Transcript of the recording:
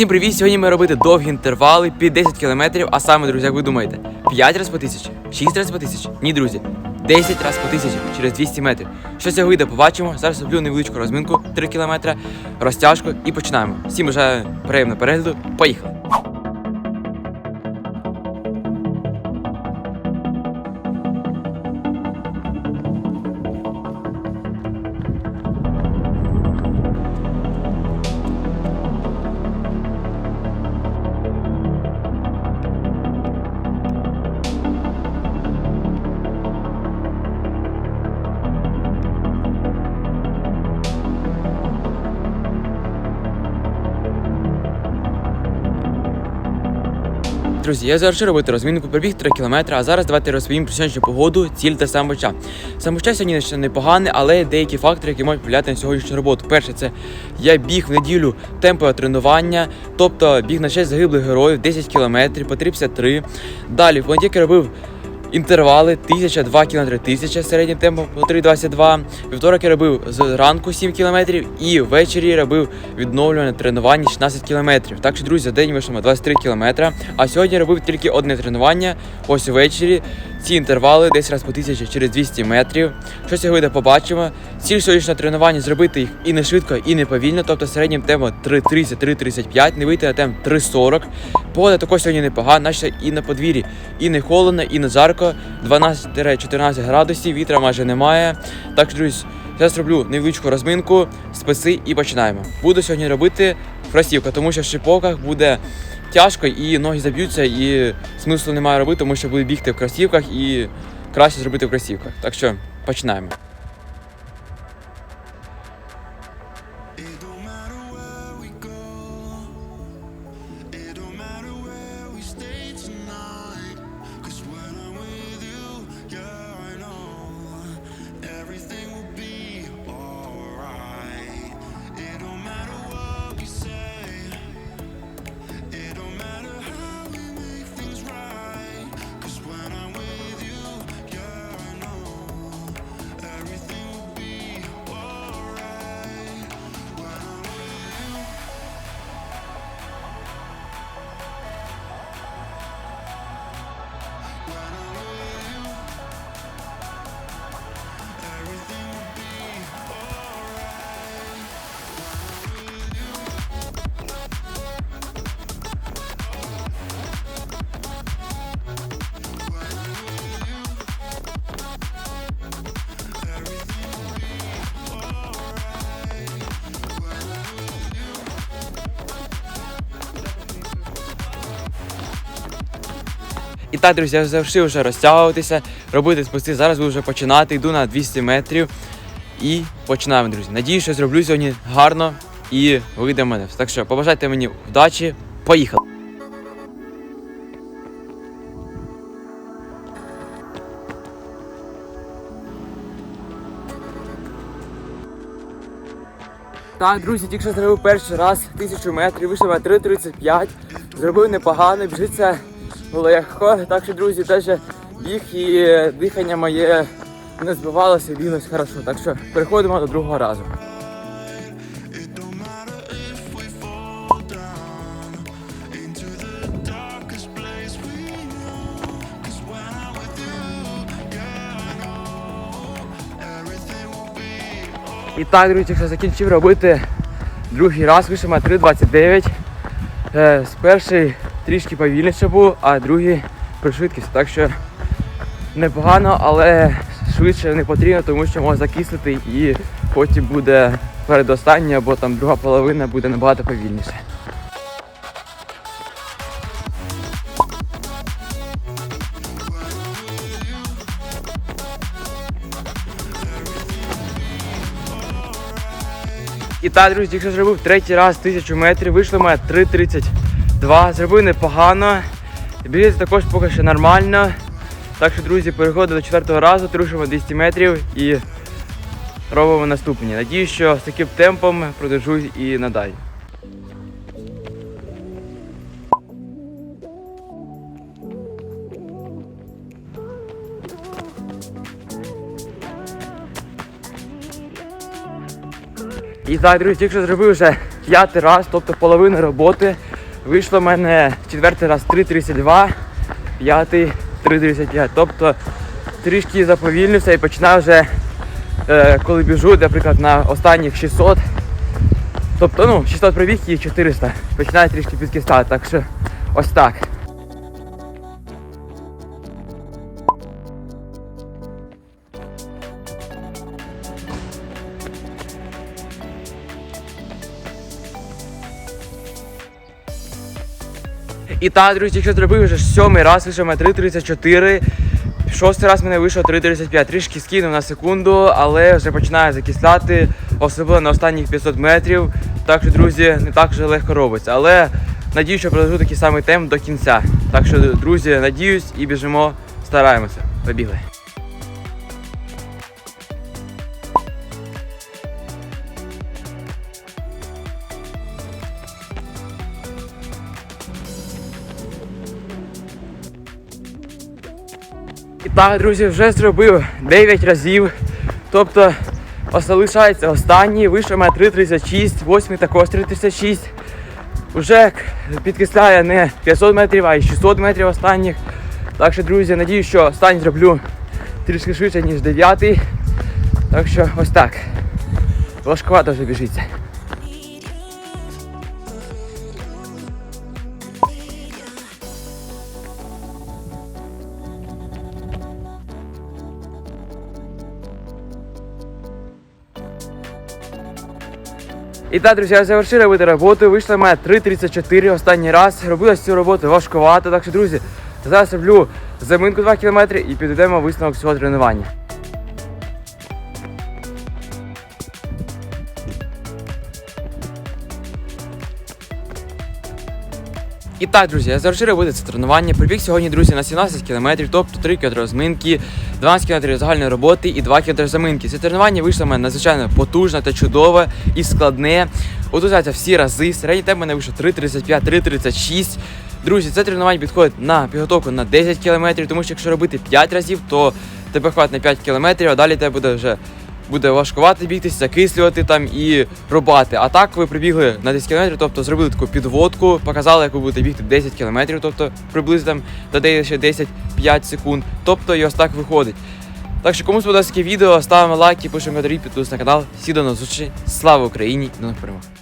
Всім привіт! Сьогодні ми робити довгі інтервали під 10 кілометрів, а саме, друзі, як ви думаєте, 5 разів по тисячі, 6 разів по тисячі? Ні, друзі, 10 разів по тисячі через 200 метрів. Що цього вийде, побачимо. Зараз роблю невеличку розминку 3 кілометри, розтяжку і починаємо. Всім бажаю приємного перегляду. Поїхали! Друзі, я завершив робити розмінку, пробіг 3 кілометри, а зараз давайте розповім про сьогоднішню погоду, ціль та самбоча. Самбоча сьогодні ще непогане, але є деякі фактори, які можуть впливати на сьогоднішню роботу. Перше, це я біг в неділю темпове тренування, тобто біг на 6 загиблих героїв, 10 кілометрів, по 3,53. Далі в понеділок я робив Інтервали 1000, 2 км 1000 середнім темпом по 3,22. Вівторок я робив з ранку 7 км і ввечері робив відновлюване тренування 16 км. Так що, друзі, за день вийшло 23 км. А сьогодні робив тільки одне тренування. Ось ввечері. Ці інтервали 10 разів по 1000 через 200 метрів. Що сьогодні побачимо. Ціль сьогоднішнього тренування зробити їх і не швидко, і не повільно, тобто середнім темпом 3.30, 3.35, не вийти на темп 3.40. Погода також сьогодні непогана, наче і на подвір'ї, і не холодно, і не жарко. 12-14 градусів, вітра майже немає. Так що, друзі, зараз роблю невеличку розминку, списи і починаємо. Буду сьогодні робити кросівка, тому що в шиповках буде тяжко і ноги заб'ються, і смислу немає робити, тому що буду бігти в кросівках і краще зробити в кросівках. Так що починаємо. It І так, друзі, я завершив вже розтягуватися, робити спусти. Зараз буду вже починати. Йду на 200 метрів і починаємо, друзі. Надію, що зроблю сьогодні гарно і вийде в мене. Так що побажайте мені вдачі. Поїхали! Так, друзі, тільки що зробив перший раз тисячу метрів, вийшов на 3.35. Зробив непогано, біжиться було легко. Так що, друзі, теж біг і дихання моє не збивалося, біглось хорошо. Так що переходимо до другого разу. І так, друзі, що закінчив робити другий раз, на 3.29. Е, з перший трішки повільніше був, а другі при швидкість. Так що непогано, але швидше не потрібно, тому що може закислити і потім буде передостання, або там друга половина буде набагато повільніше. І так, друзі, якщо зробив третій раз тисячу метрів, вийшло мене 3.30. Два. Зробив непогано. Біг також поки що нормально. Так що, друзі, переходимо до четвертого разу, трушимо 200 метрів і робимо наступні. Надію, що з таким темпом продержусь і надалі. І так, друзі, якщо зробив вже п'ятий раз, тобто половина роботи. Вийшло в мене четвертий раз 3.32, п'ятий 3.35. Тобто трішки заповільнився і починаю вже, е, коли біжу, наприклад, на останніх 600. Тобто, ну, 600 пробіг і 400. Починає трішки підкистати, так що ось так. І так, друзі, якщо зробив вже сьомий раз, вийшов мене 3.34. Шостий раз мене вийшов 3.35. Трішки скинув на секунду, але вже починаю закисляти, особливо на останніх 500 метрів. Так що, друзі, не так вже легко робиться. Але надію, що продовжу такий самий темп до кінця. Так що, друзі, надіюсь і біжимо, стараємося. Побігли. І так, друзі, вже зробив 9 разів. Тобто залишається останній, у мене 3.36, восьмий також 3.36. Уже підкисляє не 500 метрів, а й 600 метрів останніх. Так що, друзі, надію, що останній зроблю трішки швидше, ніж 9. Так що ось так. Важкувато вже біжиться. І так, друзі, я завершив робити роботу. Вийшла мене 3.34 останній раз. Робила цю роботу важкувато. Так що, друзі, зараз роблю заминку 2 км і підведемо висновок цього тренування. І так, друзі, я завершив робити це тренування. Прибіг сьогодні, друзі, на 17 км, тобто 3 км розминки, 12 км загальної роботи і 2 км заминки. Це тренування вийшло в мене надзвичайно потужне та чудове і складне. Отузяться всі рази. Середній темп мене вийшов 3.35, 3.36. Друзі, це тренування підходить на підготовку на 10 км, тому що якщо робити 5 разів, то тебе хватить на 5 км, а далі тебе буде вже буде важкувати бігтись, закислювати там і рубати. А так ви прибігли на 10 км, тобто зробили таку підводку, показали, як ви будете бігти 10 км, тобто приблизно там додаєте ще 10-5 секунд. Тобто і ось так виходить. Так що кому сподобалось таке відео, ставимо лайки, пишемо коментарі, підписуйтесь на канал. Всі до нас зустрічі. Слава Україні! До нових перемог!